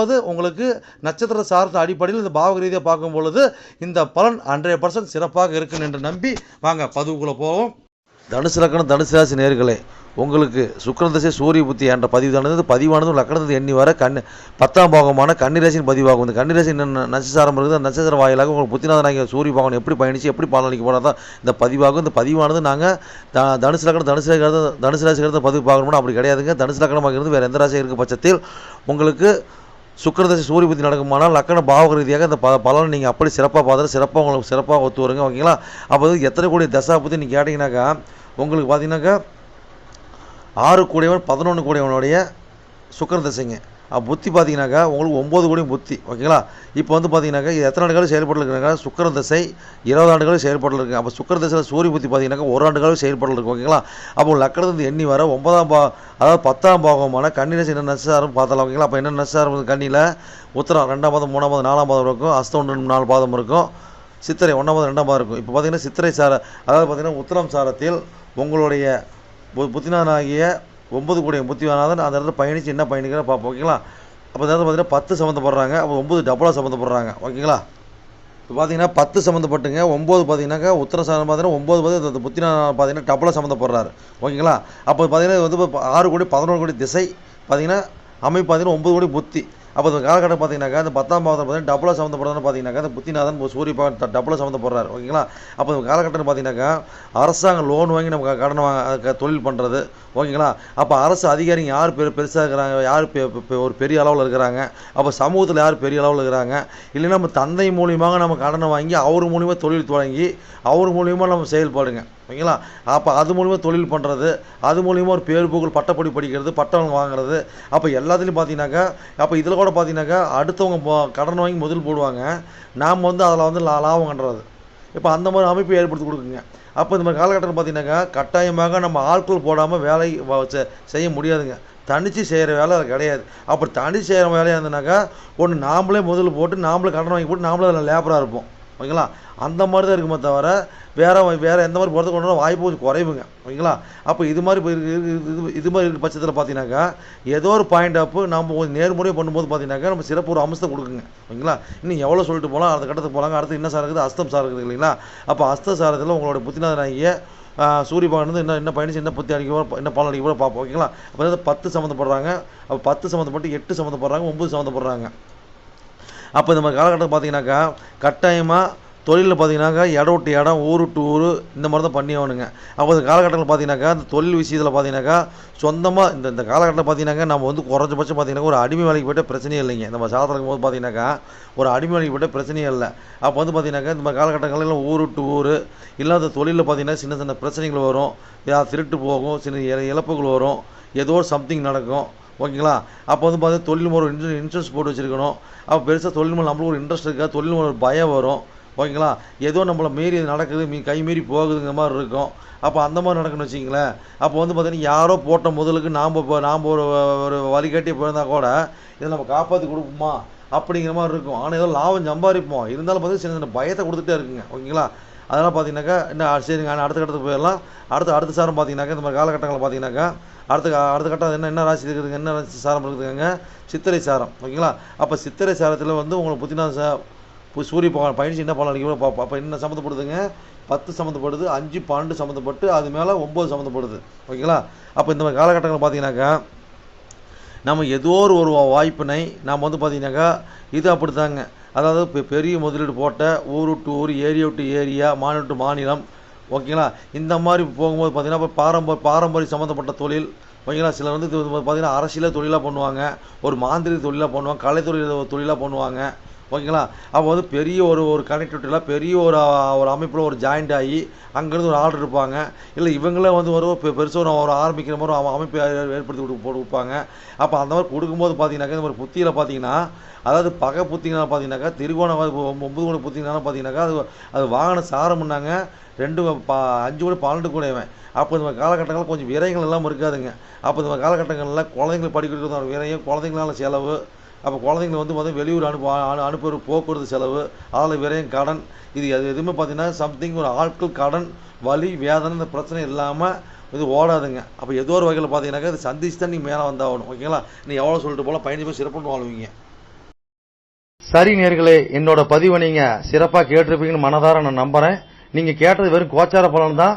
ரெண்டாவது உங்களுக்கு நட்சத்திர சார்ந்த அடிப்படையில் இந்த பாவக ரீதியாக பார்க்கும் பொழுது இந்த பலன் ஹண்ட்ரட் பர்சன்ட் சிறப்பாக இருக்கும் என்று நம்பி வாங்க பதிவுக்குள்ளே போவோம். தனுசு லக்கணம் தனுசு ராசி நேர்களே உங்களுக்கு சுக்கரன் தசை சூரிய புத்தி என்ற பதிவானது பதிவானதும் லக்கணத்தை எண்ணி வர கண் பத்தாம் பாகமான கன்னிராசின் பதிவாகும். இந்த கன்னிராசி என்ன நட்சத்திரம் இருக்குது அந்த நட்சத்திர வாயிலாக உங்களுக்கு புத்திநாதனாகிய சூரிய பகவான் எப்படி பயணிச்சு எப்படி பலனளிக்க போனால் தான் இந்த பதிவாகும். இந்த பதிவானது நாங்கள் த தனுசு லக்கணம் தனுசு ராசி தனுசு ராசிக்கிறது பதிவு பார்க்கணும்னா அப்படி கிடையாதுங்க. தனுசு லக்கணமாக இருந்து வேறு எந்த ராசியாக இருக்க பட்சத்தில் உங்களுக்கு சுக்கரதசி சூரிய புத்தி நடக்குமானால் லக்கண பாவக ரீதியாக இந்த ப பலனை நீங்கள் அப்படி சிறப்பாக பார்த்துட்டு சிறப்பாக உங்களுக்கு சிறப்பாக ஒத்து வருங்க ஓகேங்களா? அப்போ வந்து எத்தனை கூடிய தசா பற்றி நீங்கள் கேட்டிங்கனாக்கா உங்களுக்கு பார்த்தீங்கன்னாக்கா ஆறு கூடியவன் பதினொன்று கூடியவனுடைய சுக்கரதசைங்க. புத்தி பார்த்தீங்கன்னாக்கா உங்களுக்கு ஒம்பது கோடியும் புத்தி ஓகேங்களா? இப்போ வந்து பார்த்தீங்கன்னாக்கா இது எத்தனை ஆண்டுகள் செயல்பட்டு இருக்கிறாங்க சுக்கர தசை இருபது ஆண்டுகளும் செயல்பட்டு இருக்கு அப்போ சுக்கர தசையில் சூரிய புத்தி பார்த்தீங்கன்னாக்கா ஒரு ஆண்டுகளும் செயல்பட்டு இருக்கு ஓகேங்களா? அப்போ லக்கணத்து எண்ணி வர ஒன்பதாம் பா அதாவது பத்தாம் பாகமான கன்னிராசி என்ன நட்சத்திரம் பார்த்தலாம் ஓகேங்களா? அப்போ என்ன நட்சத்திரம் கண்ணியில் உத்தரம் ரெண்டாம் பாதம் மூணாம் பாதம் நாலாம் பாதம் இருக்கும். அஸ்தம் ஒன்று நாலு பாதம் இருக்கும். சித்திரை ஒன்றாம் பாதம் ரெண்டாம் இருக்கும். இப்போ பார்த்தீங்கன்னா சித்திரை சார அதாவது பார்த்தீங்கன்னா உத்தரம் சாரத்தில் உங்களுடைய பு- ஒம்பது ஒன்பது கூடிய புத்திநாதன் அந்த இடத்துல பயணித்து என்ன பயணிக்கிற பார்ப்போம் ஓகேங்களா? அப்போ அந்த இடத்துல பார்த்தீங்கன்னா பத்து சம்மந்தப்படுறாங்க. அப்போ ஒம்பது டபுளாக சம்மந்தப்படுறாங்க ஓகேங்களா? இப்போ பார்த்தீங்கன்னா பத்து சம்மந்தப்பட்டுங்க ஒம்பது பார்த்தீங்கன்னாக்கா உத்தர சாதனம் பார்த்தீங்கன்னா ஒம்பது பார்த்து இந்த புத்திநாதன் பார்த்தீங்கன்னா டபுளாக சம்மந்தப்படுறாரு ஓகேங்களா? அப்போ பார்த்தீங்கன்னா வந்து இப்போ ஆறு கோடி பதினொன்று கோடி திசை பார்த்தீங்கன்னா அமைப்பு பார்த்தீங்கன்னா ஒம்பது கோடி புத்தி அப்போ இந்த காலகட்டம் பார்த்தீங்கன்னாக்கா இந்த பத்தாம் பாவத்தில் பார்த்தீங்கன்னா டபுளாக சம்மந்தப்படுறதுன்னு பார்த்தீங்கன்னாக்கா இந்த புத்திநாதன் சூரிய பகவான் டபுளாக சம்மந்தப்படுறாரு. ஓகேங்களா? அப்போ இந்த காலகட்டம் பார்த்தீங்கன்னாக்கா அரசாங்கம் லோன் வாங்கி நம்ம கடன் வாங்க தொழில் பண்ணுறது ஓகேங்களா? அப்போ அரசு அதிகாரிங்க யார் பெரு பெருசாக இருக்கிறாங்க? யார் பெ- ஒரு பெரிய அளவில் இருக்கிறாங்க? அப்போ சமூகத்தில் யார் பெரிய அளவில் இருக்கிறாங்க? இல்லைன்னா நம்ம தந்தை மூலியமாக நம்ம கடனை வாங்கி அவர் மூலியமாக தொழில் தொடங்கி அவர் மூலியமாக நம்ம செயல்பாடுங்க. ஓகேங்களா அப்போ அது மூலிமா தொழில் பண்ணுறது அது மூலிமா ஒரு பேர் புகழ் பட்டப்படி படிக்கிறது பட்டம் வாங்குறது. அப்போ எல்லாத்துலேயும் பார்த்தீங்கன்னாக்கா அப்போ இதில் கூட பார்த்தீங்கன்னாக்கா அடுத்தவங்க போ- கடன் வாங்கி முதல் போடுவாங்க. நாம் வந்து அதில் வந்து லா- லாபம் கண்டுறது. இப்போ அந்த மாதிரி அமைப்பு ஏற்படுத்தி கொடுக்குங்க. அப்போ இந்த மாதிரி காலகட்டத்தில் பார்த்தீங்கன்னாக்கா கட்டாயமாக நம்ம ஆட்கள் போடாமல் வேலை செய்ய முடியாதுங்க. தனித்து செய்கிற வேலை அது கிடையாது. அப்படி தனிச்சு செய்கிற வேலையாக இருந்ததுனாக்கா ஒன்று நாமளே முதல் போட்டு நாமளே கடன் வாங்கி போட்டு நாமளே அதில் லேபராக இருப்போம். ஓகேங்களா? அந்த மாதிரி தான் இருக்குமே தவிர வேறு வேறு எந்த மாதிரி போகிறதுக்கு கொண்டு வாய்ப்பு கொஞ்சம் குறைவுங்க. ஓகேங்களா? அப்போ இது மாதிரி இது இது மாதிரி இருக்க பட்சத்தில் பார்த்தீங்கன்னாக்கா ஏதோ ஒரு பாயிண்ட் அப்பு நம்ம கொஞ்சம் நேர்முறையாக பண்ணும்போது பார்த்தீங்கன்னாக்கா நம்ம சிறப்பு ஒரு அம்சத்தை கொடுக்குங்க. ஓகேங்களா? இன்னும் எவ்வளோ சொல்லிட்டு போகலாம் அடுத்த கட்டத்துக்கு போகலாங்க. அடுத்து என்ன சார் இருக்குது? அஸ்தம் சார் இருக்குது இல்லைங்களா? அப்போ அஸ்த சாரத்தில் உங்களோட புத்திநாதனாகிய சூரிய பகவான் வந்து என்ன என்ன பயணிச்சு என்ன புத்தி அடிக்க என்ன பலன் அடிக்க போகிறோம் பார்ப்போம் ஓகேங்களா? அப்போ பத்து சம்மந்தப்படுறாங்க. அப்போ பத்து சம்மந்தப்பட்டு எட்டு சம்மந்தப்படுறாங்க ஒம்பது சம்மந்தப்படுறாங்க. அப்போ இந்த மாதிரி காலகட்டத்தில் பார்த்தீங்கன்னாக்கா கட்டாயமாக தொழிலில் பார்த்தீங்கன்னாக்கா இடம் விட்டு இடம் ஊர் விட்டு ஊர் இந்த மாதிரி தான் பண்ணி ஆகணுங்க அப்போ இந்த காலகட்டத்தில் பார்த்தீங்கன்னாக்கா இந்த தொழில் விஷயத்தில் பார்த்தீங்கன்னாக்கா சொந்தமாக இந்த இந்த காலகட்டத்தில் பார்த்தீங்கன்னாக்கா நம்ம வந்து குறைஞ்சபட்சம் பார்த்தீங்கன்னா ஒரு அடிமை வேலைக்கு போய்ட்டு பிரச்சனையே இல்லைங்க. நம்ம சாதத்தில் இருக்கும்போது பார்த்தீங்கன்னாக்கா ஒரு அடிமை வேலைக்கு போய்ட்டு பிரச்சனையே இல்லை. அப்போ வந்து பார்த்தீங்கன்னாக்கா இந்த மாதிரி காலகட்டங்களில் ஊர் விட்டு ஊர் இல்லாத தொழிலில் பார்த்தீங்கன்னா சின்ன சின்ன பிரச்சனைகள் வரும். திருட்டு போகும் சின்ன இழப்புகள் வரும். ஏதோ ஒரு சம்திங் நடக்கும். ஓகேங்களா? அப்போ வந்து பார்த்தீங்கன்னா தொழில் ஒரு இன்சூ இன்சூரன்ஸ் போட்டு வச்சுருக்கணும். அப்போ பெருசாக தொழில் மேலே நம்மளுக்கு ஒரு இன்ட்ரெஸ்ட் இருக்கா? தொழில் மேலே ஒரு பயம் வரும். ஓகேங்களா? ஏதோ நம்மளை மீறி நடக்குது மீ கை மீறி போகுதுங்கிற மாதிரி இருக்கும். அப்போ அந்த மாதிரி நடக்குன்னு வச்சிங்களேன் அப்போ வந்து பார்த்தீங்கன்னா யாரோ போட்ட முதலுக்கு நாம் இப்போ நாம் ஒரு ஒரு வழிகாட்டி போயிருந்தா கூட இதை நம்ம காப்பாற்றி கொடுப்போமா? அப்படிங்கிற மாதிரி இருக்கும். ஆனால் ஏதோ லாபம் சம்பாதிப்போம். இருந்தாலும் பார்த்தீங்கன்னா சின்ன சின்ன பயத்தை கொடுத்துட்டே இருக்குங்க. ஓகேங்களா? அதெல்லாம் பார்த்தீங்கன்னாக்கா என்ன சரிங்க அடுத்த கட்டத்துக்கு போயிடலாம். அடுத்த அடுத்த சாரம் பார்த்தீங்கன்னாக்கா இந்த மாதிரி காலகட்டங்களில் பார்த்தீங்கன்னாக்கா அடுத்த அடுத்த கட்டம் என்ன என்ன ராசி இருக்குதுங்க என்ன ராசி சாரம் இருக்குதுங்க? சித்திரை சாரம் ஓகேங்களா? அப்போ சித்திரை சாரத்தில் வந்து உங்களுக்கு புத்தினா சா இப்போ சூரிய பகவான் பயணிச்சு என்ன பலன் அடிக்க பார்ப்போம் அப்போ என்ன சம்மந்தப்படுதுங்க? பத்து சம்மந்தப்படுது அஞ்சு பன்னெண்டு சம்மந்தப்பட்டு அது மேலே ஒம்பது சம்மந்தப்படுது ஓகேங்களா? அப்போ இந்த மாதிரி காலகட்டங்கள் பார்த்தீங்கன்னாக்கா நம்ம ஏதோ ஒரு வாய்ப்பினை நாம் வந்து பார்த்தீங்கன்னாக்கா இது அப்படித்தாங்க. அதாவது இப்போ பெரிய முதலீடு போட்ட ஊர் விட்டு ஊர் ஏரியா விட்டு ஏரியா மாநிலம் விட்டு மாநிலம் ஓகேங்களா? இந்த மாதிரி போகும்போது பார்த்தீங்கன்னா இப்போ பாரம்பரிய பாரம்பரிய சம்மந்தப்பட்ட தொழில் ஓகேங்களா? சிலர் வந்து பார்த்தீங்கன்னா அரசியலாக தொழிலாக பண்ணுவாங்க ஒரு மாந்திரிக தொழிலாக பண்ணுவாங்க கலைத்தொழில் தொழிலாக பண்ணுவாங்க. ஓகேங்களா? அப்போ வந்து பெரிய ஒரு ஒரு கனெக்டிவிட்டியில் பெரிய ஒரு ஒரு அமைப்பில் ஒரு ஜாயிண்ட் ஆகி அங்கேருந்து ஒரு ஆள் இருப்பாங்க. இல்லை இவங்களே வந்து ஒரு பெ- ஒரு ஒரு ஆரம்பிக்கிற மாதிரி அவன் அமைப்பு ஏற்படுத்தி கொடுத்து போட்டு கொடுப்பாங்க. அப்போ அந்த மாதிரி கொடுக்கும்போது பார்த்தீங்கன்னாக்கா இந்த மாதிரி புத்தியில் பார்த்தீங்கன்னா அதாவது பகை புத்திங்கன்னா பார்த்தீங்கன்னாக்கா திருகோணம் ஒம்பது கோடி புத்திங்கன்னா பார்த்தீங்கன்னாக்கா அது அது வாகன சாரம்னாங்க ரெண்டு பா அஞ்சு கூட பன்னெண்டு கூடவன் அப்போ இந்த காலகட்டங்களில் கொஞ்சம் விரயங்கள் எல்லாம் இருக்காதுங்க. அப்போ இந்த காலகட்டங்களில் குழந்தைங்களை படிக்கிறது ஒரு விரயம் குழந்தைங்களால செலவு அப்போ குழந்தைங்களை வந்து மொதல் வெளியூர் அனுப்பு அனு அனுப்புகிற போக்குவரத்து செலவு அதில் விரையும் கடன் இது எது எதுவுமே பார்த்தீங்கன்னா சம்திங் ஒரு ஆட்கள் கடன் வலி வேதனை இந்த பிரச்சனை இல்லாமல் இது ஓடாதுங்க. அப்போ ஏதோ ஒரு வகையில் பார்த்தீங்கன்னாக்கா இது சந்திச்சு தான் நீங்கள் மேலே வந்தாகணும் ஓகேங்களா நீ எவ்வளோ சொல்லிட்டு போல பயணி போய் சிறப்புன்னு வாழ்வீங்க. சரி நேர்களே என்னோட பதிவை நீங்கள் சிறப்பாக கேட்டிருப்பீங்கன்னு மனதார நான் நம்புகிறேன் நீங்கள் கேட்டது வெறும் கோச்சார பலன் தான்.